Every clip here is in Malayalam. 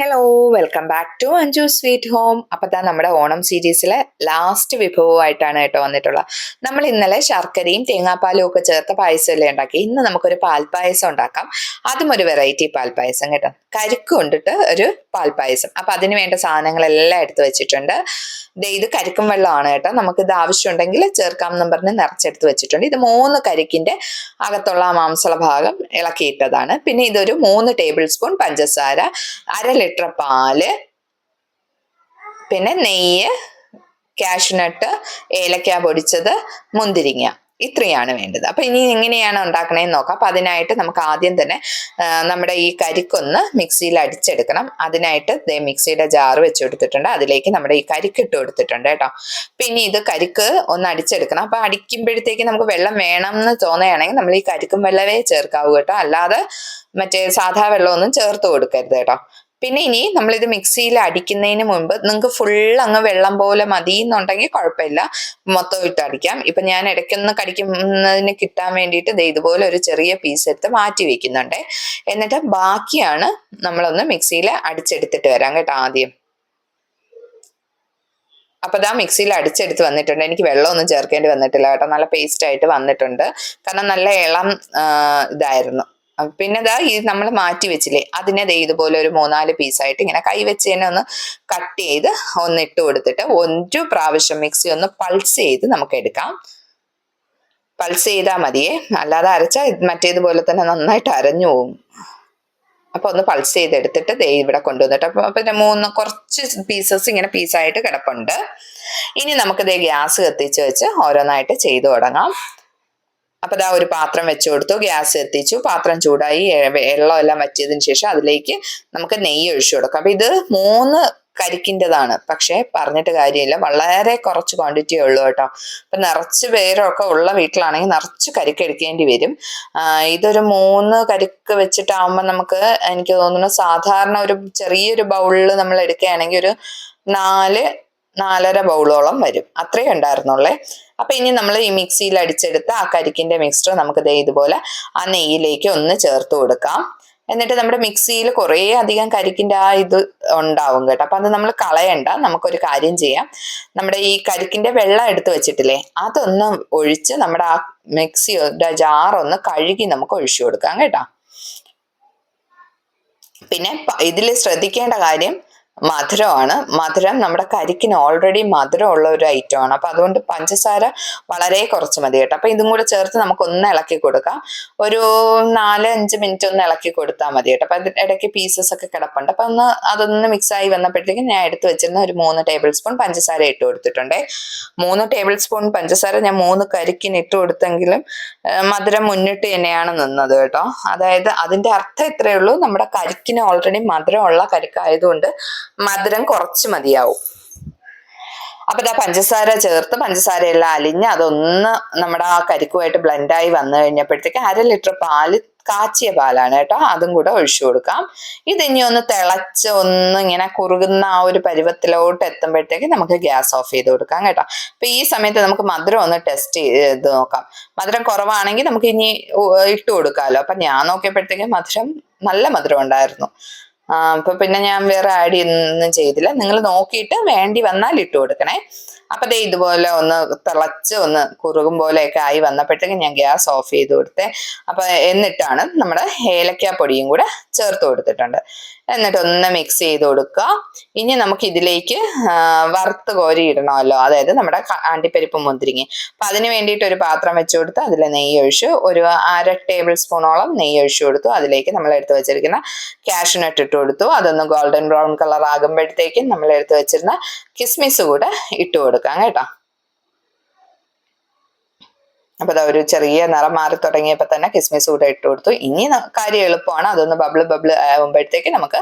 Hello welcome back to Anju sweet home അപ്പോൾ താ നമ്മുടെ ഓണം സീരീസിലെ ലാസ്റ്റ് വിഭവമായിട്ടാണ് കേട്ടോ വന്നിട്ടുള്ളത്. നമ്മൾ ഇന്നലെ ശർക്കരയും തേങ്ങാപ്പാലും ഒക്കെ ചേർത്ത പായസമല്ലേ ഉണ്ടാക്കി ഇന്ന് നമുക്കൊരു പാൽപ്പായസം ഉണ്ടാക്കാം. അതും ഒരു വെറൈറ്റി പാൽപ്പായസം കേട്ടോ. കരിക്ക് കൊണ്ടിട്ട് ഒരു പാൽപ്പായസം. അപ്പം അതിന് വേണ്ട സാധനങ്ങളെല്ലാം എടുത്ത് വെച്ചിട്ടുണ്ട്. ഇത് കരിക്കും വെള്ളമാണ് കേട്ടോ. നമുക്ക് ഇത് ആവശ്യമുണ്ടെങ്കിൽ ചേർക്കാം എന്നും പറഞ്ഞ് നിറച്ചെടുത്ത് വെച്ചിട്ടുണ്ട്. ഇത് മൂന്ന് കരിക്കിന്റെ അകത്തുള്ള മാംസള ഭാഗം ഇളക്കിയിട്ടതാണ്. പിന്നെ ഇതൊരു മൂന്ന് ടേബിൾ സ്പൂൺ പഞ്ചസാര അര ലിറ്റർ പാൽ പിന്നെ നെയ്യ് കാഷ്നട്ട് ഏലക്ക പൊടിച്ചത് മുന്തിരിങ്ങ. ഇത്രയാണ് വേണ്ടത്. അപ്പൊ ഇനി എങ്ങനെയാണ് ഉണ്ടാക്കണേന്ന് നോക്കാം. അപ്പൊ അതിനായിട്ട് നമുക്ക് ആദ്യം തന്നെ നമ്മുടെ ഈ കരിക്കൊന്ന് മിക്സിയിൽ അടിച്ചെടുക്കണം. അതിനായിട്ട് മിക്സിയുടെ ജാറ് വെച്ച് കൊടുത്തിട്ടുണ്ട്. അതിലേക്ക് നമ്മുടെ ഈ കരിക്ക് ഇട്ട് കൊടുത്തിട്ടുണ്ട് കേട്ടോ. പിന്നെ ഇത് കരിക്ക് ഒന്ന് അടിച്ചെടുക്കണം. അപ്പൊ അടിക്കുമ്പോഴത്തേക്ക് നമുക്ക് വെള്ളം വേണം എന്ന് തോന്നുകയാണെങ്കിൽ നമ്മൾ ഈ കരിക്കും വെള്ളവേ ചേർക്കാവൂ കേട്ടോ. അല്ലാതെ മറ്റേ സാധാ വെള്ളമൊന്നും ചേർത്ത് കൊടുക്കരുത് കേട്ടോ. പിന്നെ ഇനി നമ്മളിത് മിക്സിയിൽ അടിക്കുന്നതിന് മുൻപ് നിങ്ങൾക്ക് ഫുൾ അങ്ങ് വെള്ളം പോലെ മതി എന്നുണ്ടെങ്കിൽ കുഴപ്പമില്ല. മൊത്തം ഇട്ട് അടിക്കാം. ഇപ്പൊ ഞാൻ ഇടയ്ക്കൊന്ന് കടിക്കുന്നതിന് കിട്ടാൻ വേണ്ടിയിട്ട് ദേ ഇതുപോലെ ഒരു ചെറിയ പീസ് എടുത്ത് മാറ്റി വെക്കുന്നുണ്ട്. എന്നിട്ട് ബാക്കിയാണ് നമ്മളൊന്ന് മിക്സിയിൽ അടിച്ചെടുത്തിട്ട് വരാം കേട്ടോ ആദ്യം. അപ്പൊ ദാ മിക്സിയിൽ അടിച്ചെടുത്ത് വന്നിട്ടുണ്ട്. എനിക്ക് വെള്ളമൊന്നും ചേർക്കേണ്ടി വന്നിട്ടില്ല കേട്ടോ. നല്ല പേസ്റ്റ് ആയിട്ട് വന്നിട്ടുണ്ട്. കാരണം നല്ല ഇളം ഇതായിരുന്നു. പിന്നെ ദാ ഈ നമ്മൾ മാറ്റി വെച്ചില്ലേ അതിനെ ദേ ഇതുപോലെ ഒരു മൂന്നാൽ പീസായിട്ട് ഇങ്ങനെ കൈ വെച്ച് തന്നെ ഒന്ന് കട്ട് ചെയ്ത് ഒന്ന് ഇട്ട് കൊടുത്തിട്ട് ഒരു പ്രാവശ്യം മിക്സി ഒന്ന് പൾസ് ചെയ്ത് നമുക്ക് എടുക്കാം. പൾസ് ചെയ്താൽ മതിയേ. അല്ലാതെ അരച്ചാൽ മറ്റേതുപോലെ തന്നെ നന്നായിട്ട് അരഞ്ഞു പോകും അപ്പൊ ഒന്ന് പൾസ് ചെയ്തെടുത്തിട്ട് ദേ ഇവിടെ കൊണ്ടുവന്നിട്ട് അപ്പൊ പിന്നെ മൂന്ന് കുറച്ച് പീസസ് ഇങ്ങനെ പീസായിട്ട് കിടപ്പുണ്ട്. ഇനി നമുക്ക് ദേ ഗ്യാസ് കത്തിച്ച് വെച്ച് ഓരോന്നായിട്ട് ചെയ്തു തുടങ്ങാം. അപ്പൊ ഇതാ ഒരു പാത്രം വെച്ച് കൊടുത്തു. ഗ്യാസ് എത്തിച്ചു. പാത്രം ചൂടായി. എ- വെള്ളം എല്ലാം വറ്റിയതിന് ശേഷം അതിലേക്ക് നമുക്ക് നെയ്യ് ഒഴിച്ചു കൊടുക്കാം. അപ്പൊ ഇത് മൂന്ന് കരിക്കിന്റെതാണ്. പക്ഷേ പറഞ്ഞിട്ട് കാര്യമില്ല. വളരെ കുറച്ച് ക്വാണ്ടിറ്റിയേ ഉള്ളൂ കേട്ടോ. അപ്പൊ നിറച്ച് പേരൊക്കെ ഉള്ള വീട്ടിലാണെങ്കിൽ നിറച്ച് കരിക്ക് എടുക്കേണ്ടി വരും. ഇതൊരു മൂന്ന് കരിക്ക് വെച്ചിട്ടാവുമ്പോൾ നമുക്ക് എനിക്ക് തോന്നുന്നു സാധാരണ ഒരു ചെറിയൊരു ബൗളിൽ നമ്മൾ എടുക്കുകയാണെങ്കിൽ ഒരു നാല് നാലര ബൗളോളം വരും. അത്രേ ഉണ്ടായിരുന്നുള്ളേ. അപ്പൊ ഇനി നമ്മൾ ഈ മിക്സിയിൽ അടിച്ചെടുത്ത ആ കരിക്കിന്റെ മിക്സ്ചർ നമുക്ക് ദേ ഇതുപോലെ ആ നെയ്യിലേക്ക് ഒന്ന് ചേർത്ത് കൊടുക്കാം. എന്നിട്ട് നമ്മുടെ മിക്സിയിൽ കുറേ അധികം കരിക്കിന്റെ ആ ഇത് ഉണ്ടാവും കേട്ടോ. അപ്പൊ അത് നമ്മൾ കളയണ്ട. നമുക്കൊരു കാര്യം ചെയ്യാം. നമ്മുടെ ഈ കരിക്കിന്റെ വെള്ളം എടുത്ത് വെച്ചിട്ടില്ലേ അതൊന്ന് ഒഴിച്ച് നമ്മുടെ ആ മിക്സിയുടെ ജാറൊന്ന് കഴുകി നമുക്ക് ഒഴിച്ചു കൊടുക്കാം കേട്ടോ. പിന്നെ ഇതിൽ ശ്രദ്ധിക്കേണ്ട കാര്യം മധുരമാണ്. മധുരം നമ്മുടെ കരിക്കിന് ഓൾറെഡി മധുരം ഉള്ള ഒരു ഐറ്റം ആണ്. അപ്പൊ അതുകൊണ്ട് പഞ്ചസാര വളരെ കുറച്ച് മതി കേട്ടോ. അപ്പൊ ഇതും കൂടെ ചേർത്ത് നമുക്ക് ഒന്ന് ഇളക്കി കൊടുക്കാം. ഒരു നാല് അഞ്ച് മിനിറ്റ് ഒന്ന് ഇളക്കി കൊടുത്താൽ മതി കേട്ടോ. അപ്പൊ അതിന്റെ ഇടയ്ക്ക് പീസസ് ഒക്കെ കിടപ്പുണ്ട്. അപ്പൊ ഒന്ന് അതൊന്ന് മിക്സ് ആയി വന്നപ്പോഴത്തേക്കും ഞാൻ എടുത്ത് വെച്ചിരുന്ന ഒരു മൂന്ന് ടേബിൾ സ്പൂൺ പഞ്ചസാര ഇട്ട് കൊടുത്തിട്ടുണ്ടേ. മൂന്ന് ടേബിൾ സ്പൂൺ പഞ്ചസാര ഞാൻ മൂന്ന് കരിക്കിന് ഇട്ട് കൊടുത്തെങ്കിലും മധുരം മുന്നിട്ട് തന്നെയാണ് നിന്നത് കേട്ടോ. അതായത് അതിന്റെ അർത്ഥം ഇത്രയേ ഉള്ളൂ. നമ്മുടെ കരിക്കിന് ഓൾറെഡി മധുരമുള്ള കരിക്കായതുകൊണ്ട് മധുരം കുറച്ച് മതിയാവും. അപ്പൊ ഇതാ പഞ്ചസാര ചേർത്ത് പഞ്ചസാര എല്ലാം അലിഞ്ഞ് അതൊന്ന് നമ്മുടെ ആ കരിക്കുമായിട്ട് ബ്ലെൻഡായി വന്നു കഴിഞ്ഞപ്പോഴത്തേക്ക് അര ലിറ്റർ പാൽ കാച്ചിയ പാലാണ് കേട്ടോ. അതും കൂടെ ഒഴിച്ചു കൊടുക്കാം. ഇതിനി ഒന്ന് തിളച്ച് ഒന്ന് ഇങ്ങനെ കുറുകുന്ന ആ ഒരു പരുവത്തിലോട്ട് എത്തുമ്പോഴത്തേക്ക് നമുക്ക് ഗ്യാസ് ഓഫ് ചെയ്ത് കൊടുക്കാം കേട്ടോ. അപ്പൊ ഈ സമയത്ത് നമുക്ക് മധുരം ഒന്ന് ടെസ്റ്റ് ചെയ്ത് നോക്കാം. മധുരം കുറവാണെങ്കിൽ നമുക്ക് ഇനി ഇട്ടു കൊടുക്കാമല്ലോ അപ്പൊ ഞാൻ നോക്കിയപ്പോഴത്തേക്ക് മധുരം നല്ല മധുരം ഉണ്ടായിരുന്നു. അപ്പൊ പിന്നെ ഞാൻ വേറെ ആഡ് ചെയ്യുന്നൊന്നും ചെയ്തില്ല. നിങ്ങൾ നോക്കിയിട്ട് വേണ്ടി വന്നാൽ ഇട്ട് കൊടുക്കണേ. അപ്പൊ ദേ ഇതുപോലെ ഒന്ന് തിളച്ച് ഒന്ന് കുറുകും പോലെയൊക്കെ ആയി വന്നപ്പോഴത്തേക്ക് ഞാൻ ഗ്യാസ് ഓഫ് ചെയ്ത് കൊടുത്തേ. അപ്പൊ എന്നിട്ടാണ് നമ്മുടെ ഏലക്ക പൊടിയും കൂടെ ചേർത്ത് കൊടുത്തിട്ടുണ്ട്. എന്നിട്ട് ഒന്ന് മിക്സ് ചെയ്ത് കൊടുക്കുക. ഇനി നമുക്ക് ഇതിലേക്ക് വറുത്ത് കോരി ഇടണമല്ലോ. അതായത് നമ്മുടെ അണ്ടിപ്പരിപ്പ് മുന്തിരിങ്ങി. അപ്പൊ അതിന് വേണ്ടിയിട്ട് ഒരു പാത്രം വെച്ച് കൊടുത്ത് അതിൽ നെയ്യ് ഒഴിച്ചു ഒരു അര ടേബിൾ സ്പൂണോളം നെയ്യ് ഒഴിച്ചു കൊടുത്തു. അതിലേക്ക് നമ്മൾ എടുത്ത് വെച്ചിരിക്കുന്ന കാഷ്നട്ട് ഇട്ട് കൊടുത്തു. അതൊന്ന് ഗോൾഡൻ ബ്രൗൺ കളർ ആകുമ്പോഴത്തേക്കും നമ്മൾ എടുത്ത് വെച്ചിരുന്ന കിസ്മിസ് കൂടെ ഇട്ട് കൊടുക്കാം കേട്ടോ. അപ്പൊ അതാ ഒരു ചെറിയ നിറം മാറി തുടങ്ങിയപ്പോൾ തന്നെ കിസ്മിസ് കൂടെ ഇട്ട് കൊടുത്തു. ഇനി കാര്യം എളുപ്പമാണ്. അതൊന്ന് ബബിൾ ബബിൾ ആകുമ്പോഴത്തേക്ക് നമുക്ക്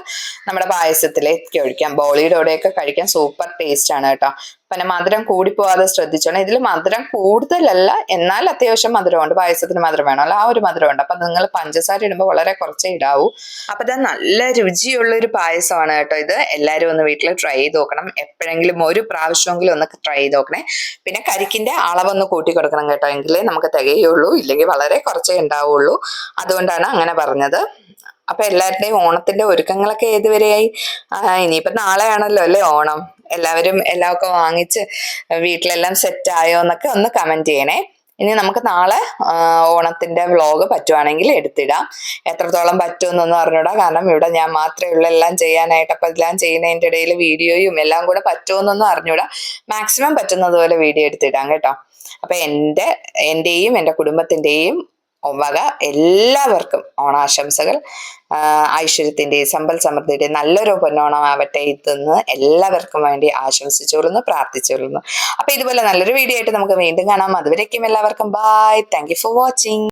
നമ്മുടെ പായസത്തിലേക്ക് ഒഴിക്കാം. ബോളിയുടെ കൂടെയൊക്കെ കഴിക്കാൻ സൂപ്പർ ടേസ്റ്റ് ആണ് കേട്ടോ. പിന്നെ മധുരം കൂടിപ്പോവാതെ ശ്രദ്ധിച്ചോണം. ഇതിൽ മധുരം കൂടുതലല്ല എന്നാൽ അത്യാവശ്യം മധുരമുണ്ട്. പായസത്തിന് മധുരം വേണമല്ലോ ആ ഒരു മധുരമുണ്ട്. അപ്പൊ നിങ്ങൾ പഞ്ചസാര ഇടുമ്പോൾ വളരെ കുറച്ചേ ഇടാവൂ. അപ്പൊ ഇത് നല്ല രുചിയുള്ള ഒരു പായസമാണ് കേട്ടോ ഇത്. എല്ലാവരും ഒന്ന് വീട്ടിൽ ട്രൈ ചെയ്ത് നോക്കണം. എപ്പോഴെങ്കിലും ഒരു പ്രാവശ്യമെങ്കിലും ഒന്ന് ട്രൈ ചെയ്ത് നോക്കണേ. പിന്നെ കരിക്കിന്റെ അളവൊന്ന് കൂട്ടി കൊടുക്കണം കേട്ടോ എങ്കിലേ നമുക്ക് തികയുള്ളൂ. ഇല്ലെങ്കിൽ വളരെ കുറച്ചേ ഉണ്ടാവുള്ളൂ. അതുകൊണ്ടാണ് അങ്ങനെ പറഞ്ഞത്. അപ്പൊ എല്ലാവരുടെയും ഓണത്തിന്റെ ഒരുക്കങ്ങളൊക്കെ ഏതുവരെയായി? ഇനിയിപ്പോ നാളെയാണല്ലോ അല്ലേ ഓണം? എല്ലാവരും എല്ലാം ഒക്കെ വാങ്ങിച്ച് വീട്ടിലെല്ലാം സെറ്റ് ആയോ എന്നൊക്കെ ഒന്ന് കമന്റ് ചെയ്യണേ. ഇനി നമുക്ക് നാളെ ഓണത്തിന്റെ വ്ലോഗ് പറ്റുവാണെങ്കിൽ എടുത്തിടാം. എത്രത്തോളം പറ്റുമെന്നൊന്നും അറിഞ്ഞൂടാ. കാരണം ഇവിടെ ഞാൻ മാത്രമേ ഉള്ളൂ. എല്ലാം ചെയ്യാനായിട്ട് അപ്പൊ എല്ലാം ചെയ്യുന്നതിന്റെ ഇടയിൽ വീഡിയോയും എല്ലാം കൂടെ പറ്റുമെന്നൊന്നും അറിഞ്ഞൂടാ. മാക്സിമം പറ്റുന്നതുപോലെ വീഡിയോ എടുത്തിടാം കേട്ടോ. അപ്പൊ എന്റെ എന്റെയും എന്റെ കുടുംബത്തിന്റെയും വക എല്ലാവർക്കും ഓണാശംസകൾ. ഐശ്വര്യത്തിന്റെയും സമ്പൽ സമൃദ്ധിയുടെയും നല്ലൊരു പൊന്നോണം ആവട്ടെ ഇതെന്ന് എല്ലാവർക്കും വേണ്ടി ആശംസിച്ചോളുന്നു പ്രാർത്ഥിച്ചോളുന്നു അപ്പൊ ഇതുപോലെ നല്ലൊരു വീഡിയോ ആയിട്ട് നമുക്ക് വീണ്ടും കാണാം. അതുവരേക്കും എല്ലാവർക്കും ബൈ താങ്ക് ഫോർ വാച്ചിങ്